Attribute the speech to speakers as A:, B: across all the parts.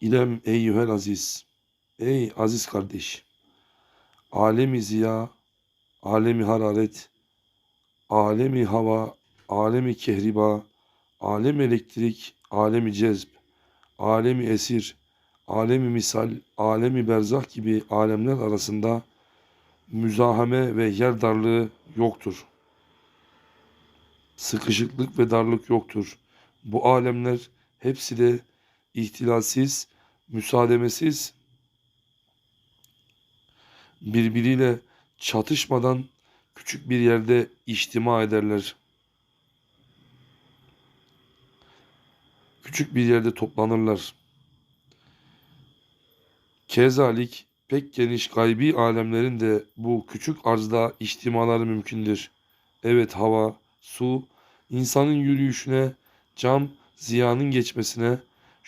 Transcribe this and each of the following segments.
A: İlem eyyühel aziz. Ey aziz kardeş. Alemi ziya, alemi hararet, alemi hava, alemi kehriba, alemi elektrik, alemi cezb, alemi esir, alemi misal, alemi berzah gibi alemler arasında müzahame ve yer darlığı yoktur. Sıkışıklık ve darlık yoktur. Bu alemler hepsi de ihtilalsiz, müsaademesiz, birbiriyle çatışmadan küçük bir yerde içtima ederler. Küçük bir yerde toplanırlar. Kezalik pek geniş gaybi alemlerin de bu küçük arzda içtimaları mümkündür. Evet hava, su, insanın yürüyüşüne, cam, ziyanın geçmesine,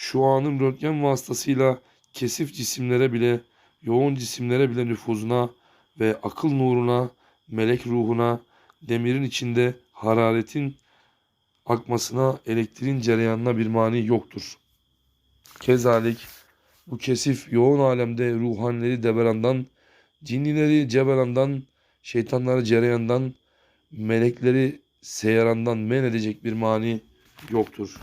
A: şu anın röntgen vasıtasıyla kesif cisimlere bile, yoğun cisimlere bile nüfuzuna ve akıl nuruna, melek ruhuna, demirin içinde hararetin akmasına, elektriğin cereyanına bir mani yoktur. Kezalik bu kesif yoğun alemde ruhanileri deberandan, cinnileri ceberandan, şeytanları cereyandan, melekleri seyarandan men edecek bir mani yoktur.